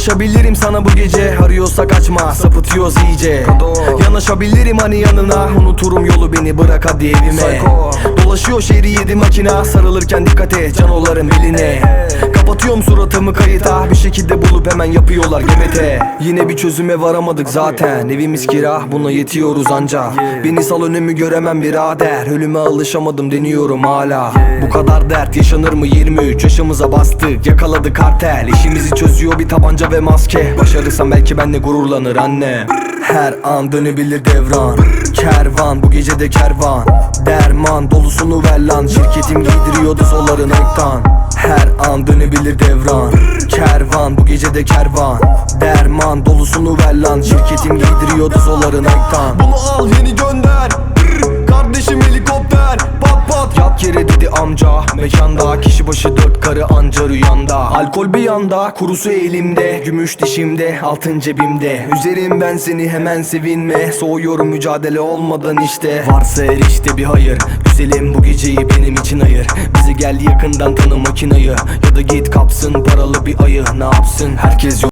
Ulaşabilirim sana bu gece. Arıyorsa kaçma sapıtıyoruz iyice. Yanaşabilirim hani yanına. Unuturum yolu beni bırak hadi evime Dolaşıyor şehri yedi makina Sarılırken dikkat et canoların beline Kapatıyorum suratımı kayıta. Bir şekilde bulup hemen yapıyorlar gebete Yine bir çözüme varamadık zaten. Evimiz kira buna yetiyoruz anca. Beni sal önümü göremem birader. Ölüme alışamadım deniyorum hala. Bu kadar dert yaşanır mı? 23 yaşımıza bastık. Yakaladı kartel. İşimizi çözüyor bir tabanca ve maske. Başarırsam belki benle gururlanır anne. Her an dönebilir devran Kervan bu gece de kervan. Derman dolusunu ver lan Şirketim giydiriyordu solların ektan Her an dönebilir devran. Kervan bu gece de kervan. Derman dolusunu ver lan Şirketim giydiriyordu solların ektan Bunu al yeni gönder Dedi amca. Mekanda kişi başı dört karı anca rüyanda Alkol bir yanda kurusu elimde. Gümüş dişimde altın cebimde. Üzerim ben seni hemen sevinme. Soğuyorum mücadele olmadan işte. Varsa her işte bir hayır. Güzelim bu geceyi benim için ayır. Bizi gel yakından tanı makinayı Ya da git kapsın paralı bir ayı. Ne yapsın? Herkes yok